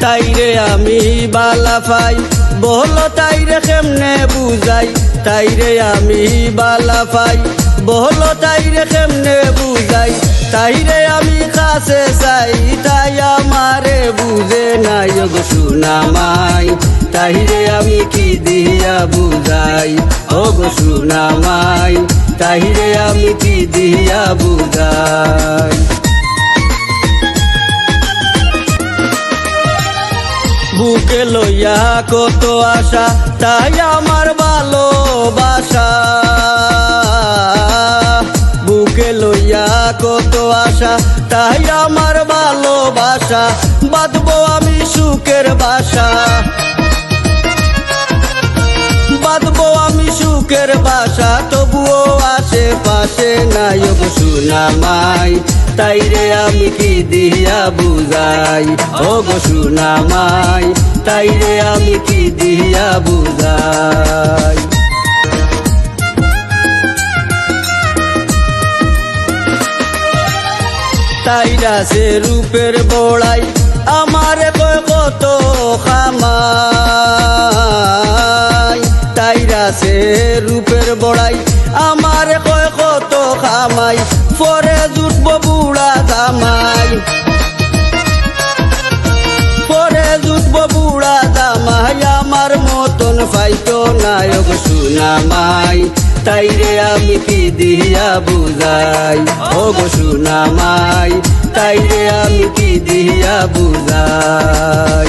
তাইরে আমি বালা পাই। বল তাইরে কেমনে বুঝাই? তাইরে আমি বালা পাই। বল তাইরে কেমনে বুঝাই? তাইরে আমি কাছে চাই তাই আমারে বুঝে নাই গো সুনামাই। তাইরে আমি কি দিয়া বুঝাই? ও গো সুনামাই তাইরে আমি কি দিয়া বুঝাই? বুকে লইয়া কত আশা, তাই আমার ভালোবাসা। বুকে লইয়া কত আশা, তাই আমার ভালোবাসা। বাঁধবো আমি সুখের বাসা। বাঁধবো আমি সুখের বাসা, তবুও আশেপাশে নাই গো সুনামাই তাইরে আমি কি দিয়া বুঝাই? ও গো সুনামাই তাইরে আমি কি দিয়া বুঝাই? তাইরা সে রূপের বড়াই আমারে কত খামাই। তাইরা সে রূপের বড়াই আমারে কত পরে জুটব বুড়া দামাই পরে জুটব বুড়া দামাই আমার মতন পাইতো নায়ক সুনামাই। তাইরে আমি কি দিয়া বুঝাই? ও গো সুনামাই তাইরে আমি কি দিয়া বুঝাই?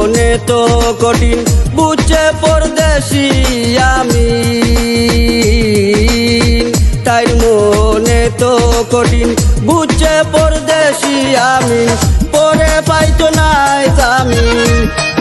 মনে তো কঠিন বুঝছে পরদেশি আমি। তাই মনে তো কঠিন বুঝছে পরদেশি আমি। পরে পাইতো নাই জামিন।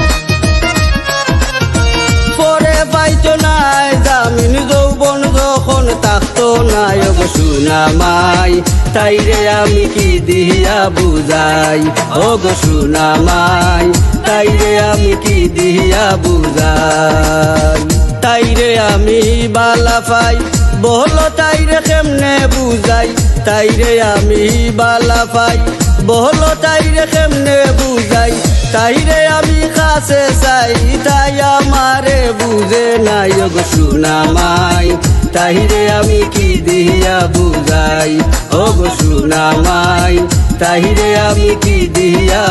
নাই গো সুনামাই তাইরে আমি কি দিয়া বুঝাই? ও গো সুনামাই তাইরে আমি কি দিয়া বুঝাই? তাইরে আমি বালা পাই, বল তাইরে কেমনে বুঝাই? তাইরে আমি বালা পাই, বল তাইরে কেমনে বুঝাই? তাইরে আমি কাছে চাই, তাই আমারে বুঝে নাই গো সুনামাই। তাইরে আমি কি দিয়া বুঝাই? ও গো সুনামাই তাহিরে আমি কি দিয়া